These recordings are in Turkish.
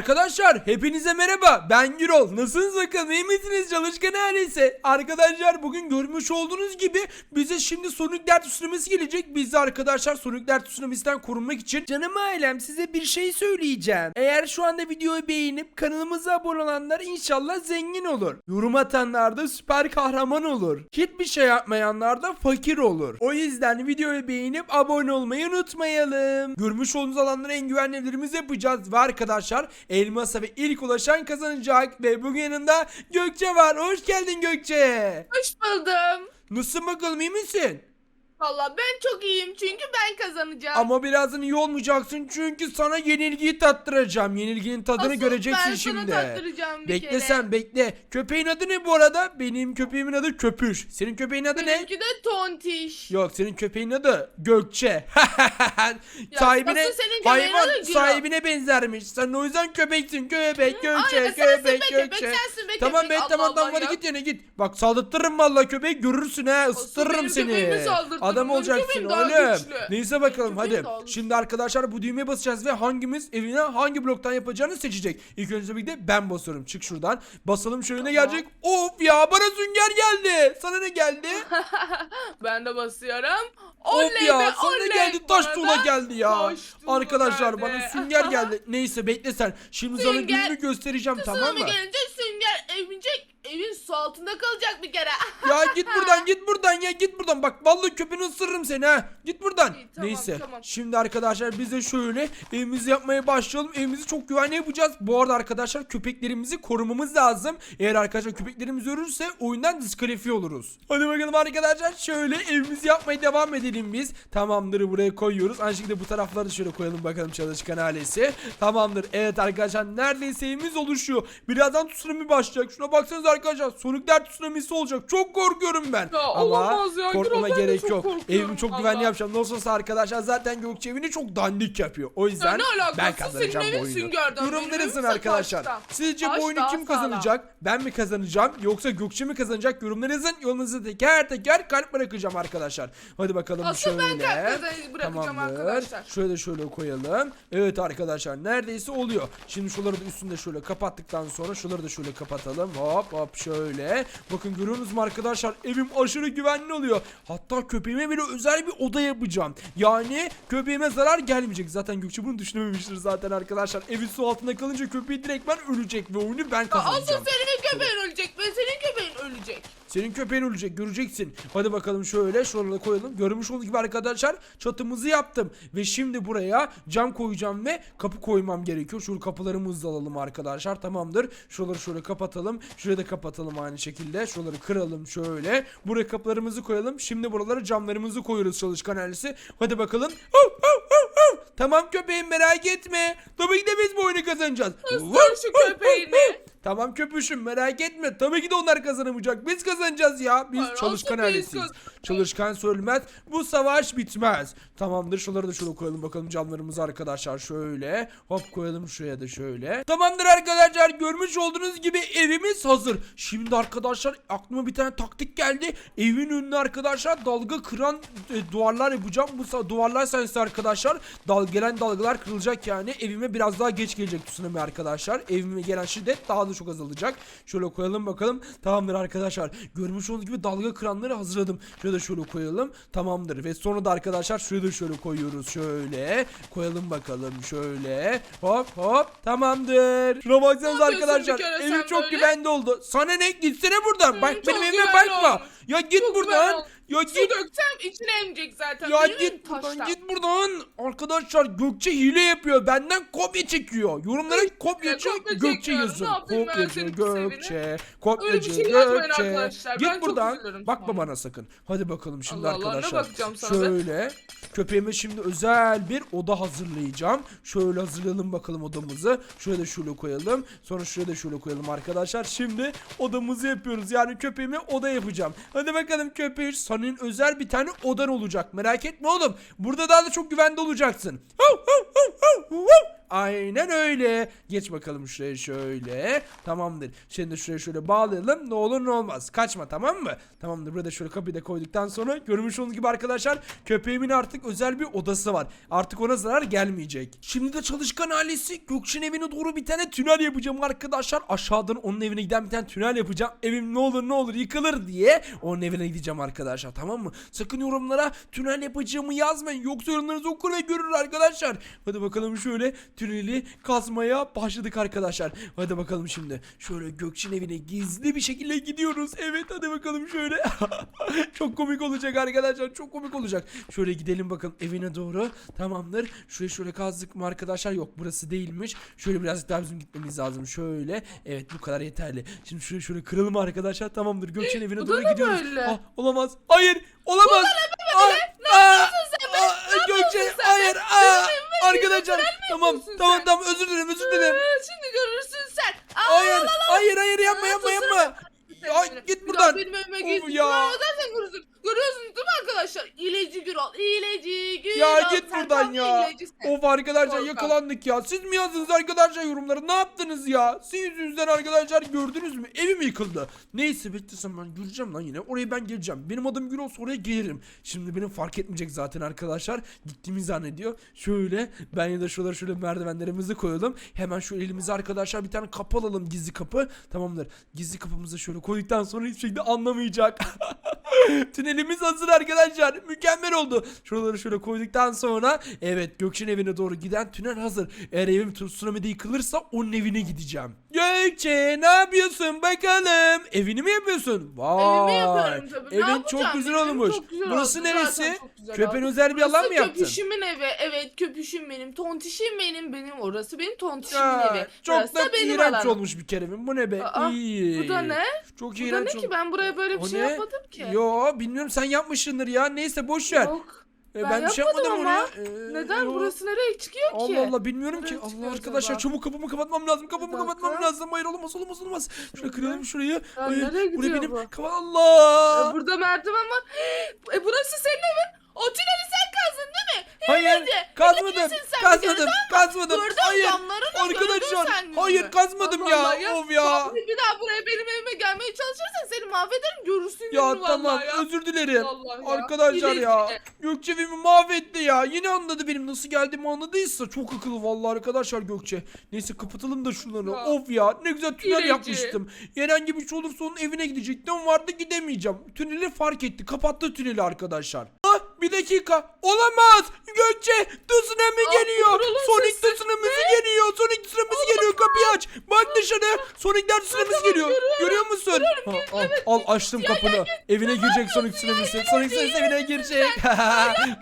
Arkadaşlar hepinize merhaba. Ben Gürol. Nasılsınız bakalım? İyi misiniz? Çalışkan ailesi Arkadaşlar bugün görmüş olduğunuz gibi bize şimdi Sonic Dert tsunamisi gelecek. Biz de arkadaşlar Sonic Dert tsunamisinden korunmak için Canım ailem size bir şey söyleyeceğim. Eğer şu anda videoyu beğenip kanalımıza abone olanlar inşallah zengin olur. Yorum atanlar da süper kahraman olur. Hiçbir şey yapmayanlar da fakir olur. O yüzden videoyu beğenip abone olmayı unutmayalım. Görmüş olduğunuz alanlara en güvenli evlerimizi yapacağız. Ve arkadaşlar elmasa ve ilk ulaşan kazanacak Ve bugün yanında Gökçe var hoş geldin Gökçe Hoş buldum. Nasılsın bakalım iyi misin? Valla ben çok iyiyim çünkü ben kazanacağım. Ama birazdan iyi olmayacaksın çünkü sana yenilgiyi tattıracağım. Yenilginin tadını Asıl göreceksin ben şimdi. sana tattıracağım bir Bekle kere. sen bekle. Köpeğin adı ne bu arada? Benim köpeğimin adı Köpüş. Senin köpeğin adı ne? Benimki de tontiş. Yok senin köpeğin adı Gökçe. Ya, sahibine hayvan sahibine benzermiş. Sen o yüzden köpeksin. Köpek, Gökçe, Aynen, sensin köpek, be köpek, Gökçe. sensin be Tamam köpek. be Allah tamam tamam hadi git yerine git. Bak saldırtırım vallahi köpeği görürsün ha. Isıtırırım benim seni. Adam olacaksın daha oğlum. güçlü. Neyse bakalım köpeğim hadi. daha güçlü. Şimdi arkadaşlar bu düğmeye basacağız ve hangimiz evine hangi bloktan yapacağını seçecek. İlk önce bir de ben basıyorum. Çık şuradan. Basalım şöyle ne Tamam. gelecek? Of ya bana sünger geldi. Sana ne geldi? Ben de basıyorum. Of Oley ya be sana ne oley. geldi? Taş Bana tuğla da geldi ya. taş tuğla Arkadaşlar geldi. bana sünger geldi. Neyse bekle sen. Şimdi sana Sünger- gününü göstereceğim tamam Tsunami mı? gelince sünger evinecek. Evin su altında kalacak bir kere. Ya git buradan git buradan ya git buradan. Bak vallahi köpeğini ısırırım seni ha. Git buradan. İyi, tamam, Neyse. tamam. Şimdi arkadaşlar biz de şöyle evimizi yapmaya başlayalım. Evimizi çok güvenli yapacağız. Bu arada arkadaşlar köpeklerimizi korumamız lazım. Eğer arkadaşlar köpeklerimiz ölürse oyundan diskalifiye oluruz. Hadi bakalım arkadaşlar şöyle evimizi yapmaya devam edelim biz. Tamamdır buraya koyuyoruz. Aynı şekilde bu tarafları da şöyle koyalım bakalım çalışkan ailesi. Tamamdır. Evet arkadaşlar neredeyse evimiz oluşuyor. Birazdan tsunami başlayacak. Şuna baksanıza arkadaşlar. Sonicler tsunamisi olacak. Çok korkuyorum ben. Ya, Ama ya. korkmama Gürol, gerek çok yok. Evimi çok güvenli valla. yapacağım. Nasıl olsa arkadaşlar zaten Gökçe evini çok dandik yapıyor. O yüzden Ya ben kazanacağım bu oyunu. süngerden, benim Yorumları evim yazın ise arkadaşlar. taştan. Sizce Taş bu oyunu kim sağlam. kazanacak? Ben mi kazanacağım yoksa Gökçe mi kazanacak? Yorumları yazın. Yorumlarınızı teker teker kalp bırakacağım arkadaşlar. Hadi bakalım Asıl şöyle. ben kalp bırakacağım arkadaşlar. Şöyle şöyle koyalım. Evet arkadaşlar neredeyse oluyor. Şimdi şuları da üstünde şöyle kapattıktan sonra şuları da şöyle kapatalım. Hop hop şöyle. Bakın görüyorsunuz mu arkadaşlar evim aşırı güvenli oluyor. Hatta köpeğime bile özel bir oda yapacağım. Yani köpeğime zarar gelmeyecek. Zaten Gökçe bunu düşünememiştir zaten arkadaşlar. Evi su altında kalınca köpeği direkt ben ölecek ve oyunu ben kazanacağım. Asıl senin köpeğin ölecek. Ben senin köpeğin ölecek. Senin köpeğin ölecek göreceksin. Hadi bakalım şöyle şuralara koyalım. Görmüş olduğunuz gibi arkadaşlar çatımızı yaptım. Ve şimdi buraya cam koyacağım ve kapı koymam gerekiyor. Şu kapılarımızı da alalım arkadaşlar tamamdır. Şuraları şöyle kapatalım. Şurayı da kapatalım aynı şekilde. Şuraları kıralım şöyle. Buraya kapılarımızı koyalım. Şimdi buralara camlarımızı koyuyoruz çalışkan ailesi. Hadi bakalım. Tamam köpeğim merak etme. Tabii ki de biz bu oyunu kazanacağız. Isır şu köpeğini. Tamam köpüşüm merak etme. Tabii ki de onlar kazanamayacak. Biz kazanacağız ya. Biz Hayır, çalışkan biz ailesiyiz. kaz- Çalışkan söylemez. Bu savaş bitmez. Tamamdır. Şuraları da şöyle koyalım bakalım camlarımızı arkadaşlar. Şöyle. Hop koyalım şuraya da şöyle. Tamamdır arkadaşlar. Görmüş olduğunuz gibi evimiz hazır. Şimdi arkadaşlar aklıma bir tane taktik geldi. Evin önüne arkadaşlar dalga kıran e, duvarlar yapacağım. Bu sa- duvarlar sayesinde arkadaşlar dal gelen dalgalar kırılacak yani. Evime biraz daha geç gelecek tsunami arkadaşlar. Evime gelen şiddet daha da çok azalacak. Şöyle koyalım bakalım. Tamamdır arkadaşlar. Görmüş olduğunuz gibi dalga kıranları hazırladım. Şöyle de şöyle koyalım. Tamamdır. Ve sonra da arkadaşlar şuraya da şöyle koyuyoruz. Şöyle. Koyalım bakalım. Şöyle. Hop hop. Tamamdır. Şuna yapıyorsun arkadaşlar. Evim çok böyle? güvende oldu. Sana ne? Gitsene buradan. Bak benim evime bakma. Ya git buradan. Ya Su git. döksem içine emecek zaten. Ya Benim git buradan taştan. git buradan. Arkadaşlar Gökçe hile yapıyor. Benden kopya çekiyor. Yorumlara kopyacı kopya Gökçe çekiyorum. yazın. Ne yapayım ben Kopyacı senin pis evine? Gökçe. Kopyacı Öyle bir şey yazmayın Gökçe. arkadaşlar. Ben Git çok buradan. üzülürüm Bakma sonra. bana sakın. Hadi bakalım şimdi Allah Allah, ne arkadaşlar. bakacağım sana? Şöyle köpeğime şimdi özel bir oda hazırlayacağım. Şöyle hazırlayalım bakalım odamızı. Şöyle de şöyle koyalım. Sonra şuraya da şöyle koyalım arkadaşlar. Şimdi odamızı yapıyoruz. Yani köpeğime oda yapacağım. Hadi bakalım köpeği senin özel bir tane odan olacak. Merak etme oğlum. Burada daha da çok güvende olacaksın. Aynen öyle. Geç bakalım şuraya şöyle. Tamamdır. Şimdi de şuraya şöyle bağlayalım. Ne olur ne olmaz. Kaçma tamam mı? Tamamdır. Burada şöyle kapıyı da koyduktan sonra görmüş olduğunuz gibi arkadaşlar köpeğimin artık özel bir odası var. Artık ona zarar gelmeyecek. Şimdi de çalışkan ailesi Gökçe'nin evine doğru bir tane tünel yapacağım arkadaşlar. Aşağıdan onun evine giden bir tane tünel yapacağım. Evim ne olur ne olur yıkılır diye onun evine gideceğim arkadaşlar tamam mı? Sakın yorumlara tünel yapacağımı yazmayın. Yoksa yorumlarınızı okur ve görür arkadaşlar. Hadi bakalım şöyle tüneli kazmaya başladık arkadaşlar. Hadi bakalım şimdi. Şöyle Gökçe'nin evine gizli bir şekilde gidiyoruz. Evet hadi bakalım şöyle. çok komik olacak arkadaşlar. Çok komik olacak. Şöyle gidelim bakalım evine doğru. Tamamdır. Şuraya şöyle kazdık mı arkadaşlar? Yok burası değilmiş. Şöyle birazcık daha bizim gitmemiz lazım. Şöyle. Evet bu kadar yeterli. Şimdi şuraya şöyle kıralım arkadaşlar. Tamamdır. Gökçe'nin evine doğru ne gidiyoruz. böyle? Ah, olamaz. Hayır. Olamaz. Aa, aa, aa, Gökçe yapıyorsun sen hayır. be? Aa, Benim evime arkadaşlar tamam tamam sen? tamam özür dilerim özür dilerim. Ee, Şimdi görürsün sen. Aa, Hayır al, al, al. hayır hayır yapma Aa, yapma yapma. Ya Bir git daha buradan. Benim evime Of git. ya. Ya. Zaten görürsün. Mi arkadaşlar? İleci Gürol. İleci Gürol. Ya git Sen buradan tam ya. ilecisin. Of arkadaşlar Korkak. yakalandık ya. Siz mi yazdınız arkadaşlar yorumları? Ne yaptınız ya? Sizin yüzünüzden arkadaşlar gördünüz mü? Evim yıkıldı. Neyse beklesem ben göreceğim lan yine. Oraya ben geleceğim. Benim adım Gül olsa oraya gelirim. Şimdi benim fark etmeyecek zaten arkadaşlar. Gittiğimi zannediyor. Şöyle ben ya da şuralara şöyle merdivenlerimizi koyalım. Hemen şu elimize arkadaşlar bir tane kapı alalım gizli kapı. Tamamdır. Gizli kapımızı şöyle koyduktan sonra hiçbir şekilde anlamayacak. Tünelimiz hazır arkadaşlar. Mükemmel oldu. Şuraları şöyle koyduktan sonra evet Gökçe'nin evine doğru giden tünel hazır. Eğer evim tsunami'de yıkılırsa onun evine gideceğim. Gökçe ne yapıyorsun bakalım? Evini mi yapıyorsun? Vay. Evimi yaparım tabii. Ne Evin yapacağım? çok güzel Evim olmuş. çok güzel Burası oldu. neresi? Zaten çok güzel Köpeğin oldu. özel bir alan Burası mı yaptın? köpüşümün evi. Evet köpüşüm benim. Tontişim benim. Benim orası benim tontişimin Ya, evi. çok Burası da benim iğrenç alanım. olmuş bir kere. Bu ne be? Aa, İyi. Bu da ne? Çok Bu da iğrenç ne olmuş. ki? Ben buraya böyle bir O şey ne? yapmadım ki. Yo bilmiyorum sen yapmışsındır ya. Neyse boş ver. Yok. E, ben bir şey yapmadım ama. oraya. Ee, Neden? yo. Burası nereye çıkıyor ki? Allah Allah bilmiyorum ki. Nereye Allah çıkıyor arkadaşlar acaba? çabuk kapımı kapatmam lazım. Kapımı dakika. kapatmam lazım. Hayır olmaz olmaz olmaz. Şöyle kıralım şurayı. Ya Hayır. nereye Buraya gidiyor benim. bu? Kapa- Allah. E, burada merdiven var. E, burası senin evin. O tüneli sen kazdın değil mi? Hayır. Hileci. Kazmadım. Hilecisin sen bir Kazmadım. kere, Kazmadım. Gördün Hayır. camlarını gördün Arkadaşlar. sen yüzünü. Hayır kazmadım Allah ya. Allah Of ya. Bir daha buraya benim evime gelmeye çalışırsan seni mahvederim görürsün Ya gününü vallahi tamam ya. özür dilerim. Vallahi ya. Arkadaşlar ya. Gökçe evimi mahvetti ya. Yine anladı benim nasıl geldiğimi anladıysa. Çok akıllı vallahi arkadaşlar Gökçe. Neyse kapatalım da şunları. Ya. Of ya ne güzel tünel Hileci. yapmıştım. Herhangi bir şey olursa onun evine gidecektim. Vardı gidemeyeceğim. Tüneli fark etti. Kapattı tüneli arkadaşlar. Bir dakika. Olamaz. Gökçe tsunami Aa, geliyor. kurulun Sonic sesi. tsunamisi geliyor. Sonic tsunamisi geliyor. Kapıyı aç. Bak dışarı. Sonic'ler tsunamisi geliyor. Görüyor musun? Ha, al, al açtım kapını. Evine girecek Sonic tsunamisi. Sonic tsunamisi evine girecek.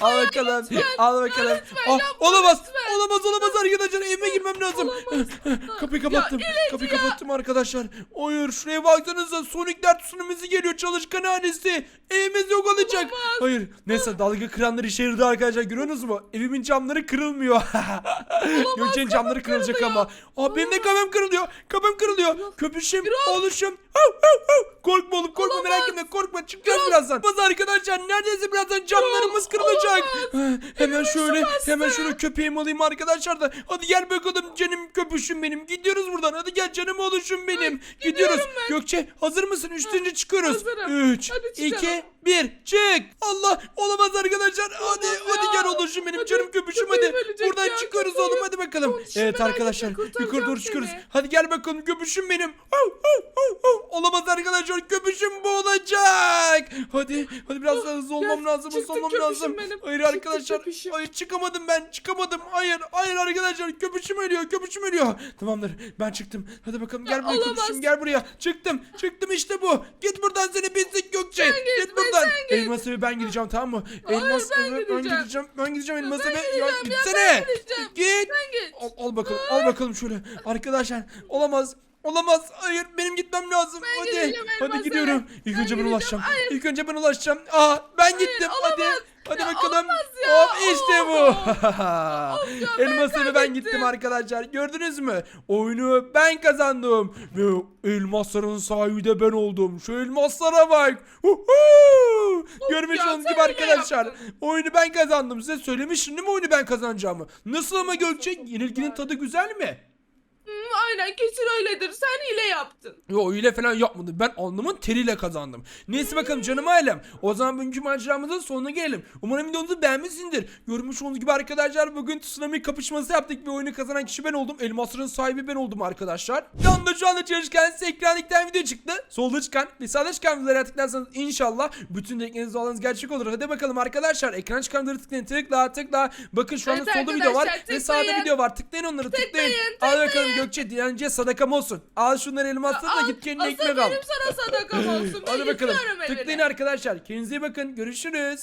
al bakalım. Al bakalım. Ah, olamaz. Olamaz olamaz arkadaşlar. Evime girmem lazım. Kapıyı kapattım. Kapıyı kapattım arkadaşlar. Hayır şuraya baksanıza. Sonic'ler tsunamisi geliyor. Çalışkan ailesi. Evimiz yok olacak. Hayır. Neyse dalga kıranlar işe yaradı arkadaşlar. Görüyorsunuz mu? Evimin camları kırılmıyor. Gökçe'nin camları kırılacak ama. Aa benim de kapım kırılıyor. Kapım kırılıyor. Köpüşüm, oluşum. Hav, hav, hav. Korkma oğlum korkma Olamaz. merak etme korkma çıkacağız birazdan. Baz arkadaşlar neredeyse birazdan camlarımız kırılacak. Hemen şöyle hemen şöyle köpeğimi alayım arkadaşlar da. Hadi gel bakalım canım köpüşüm benim. Gidiyoruz buradan. Hadi gel canım oluşum benim. Gidiyoruz. Gökçe hazır mısın? Üçüncü çıkıyoruz. hazırım. Üç, Hadi çıkalım. iki, bir. Çık. Allah olamaz arkadaşlar. Hadi ya. hadi gel oluşum benim Hadi, canım köpüşüm hadi. köpeğim ölecek Buradan ya, çıkıyoruz köpeğim. oğlum hadi bakalım. Tontişim Evet merak arkadaşlar etme, yukarı doğru çıkıyoruz. seni. Hadi gel bakalım köpüşüm benim. Hav, hav, hav, hav. Olamaz arkadaşlar köpüşüm boğulacak. Hadi hadi biraz daha hızlı olmam Gel, lazım hızlı çıktı olmam köpüşüm lazım. benim. Hayır Çıktı arkadaşlar köpüşüm. hayır çıkamadım ben çıkamadım. Hayır hayır arkadaşlar köpüşüm ölüyor köpüşüm ölüyor. Tamamdır ben çıktım. Hadi bakalım gel buraya olamaz. köpüşüm gel buraya. Çıktım çıktım işte bu. Git buradan seni pislik Gökçe. Elmas eve ben gideceğim tamam mı? Elmas ben eve ben gideceğim. gideceğim. Ben gideceğim elmas Ben eve. Ya gideceğim ya, gitsene. ben gideceğim. Git. Sen git. Al, al bakalım al bakalım şöyle. Arkadaşlar olamaz. Olamaz. Hayır benim gitmem lazım. Ben hadi. gideceğim Hadi gidiyorum. İlk Ben önce ben gideceğim. ulaşacağım. Hayır. İlk önce ben ulaşacağım. Aa ben gittim. Hadi. olamaz. Hadi Ya, bakalım. olmaz ya. Hop işte bu. Of ya, ben Elmas eve ben gittim arkadaşlar. Gördünüz mü? Oyunu ben kazandım. Ve elmasların sahibi de ben oldum. Şu elmaslara bak. Huhu! Görmüş ya, olduğunuz sen gibi öyle arkadaşlar. yaptın. Oyunu ben kazandım. Size söylemiştim değil mi oyunu ben kazanacağımı? Nasıl ama Gökçe? Yenilginin tadı güzel mi? Aynen kesin öyledir. Sen hile yaptın. Yo öyle falan yapmadım. Ben alnımın teriyle kazandım. Neyse bakalım canım ailem. O zaman bugünkü maceramızın sonuna gelelim. Umarım videomuzu beğenmişsindir. Görmüş olduğunuz gibi arkadaşlar bugün tsunami kapışması yaptık ve oyunu kazanan kişi ben oldum. Elmasların sahibi ben oldum arkadaşlar. Yanında şu anda çalışırken size ekranlıktan video çıktı. Solda çıkan ve sağda çıkan videoları tıklarsanız inşallah bütün dilekleriniz dualarınız gerçek olur. Hadi bakalım arkadaşlar ekran çıkanları tıklayın tıkla tıkla. Bakın şu anda Evet solda video var arkadaşlar, ve sağda tıklayın. video var. Tıklayın onları tıklayın. Tıklayın, Al bakalım tıklayın. Gökçe dilenciye sadakam olsun. Al şunları elmasları da Al, git kendine asıl ekmek al. benim sana sadakam olsun. Ben Hadi bakalım. evine. Tıklayın arkadaşlar. Kendinize iyi bakın. Görüşürüz.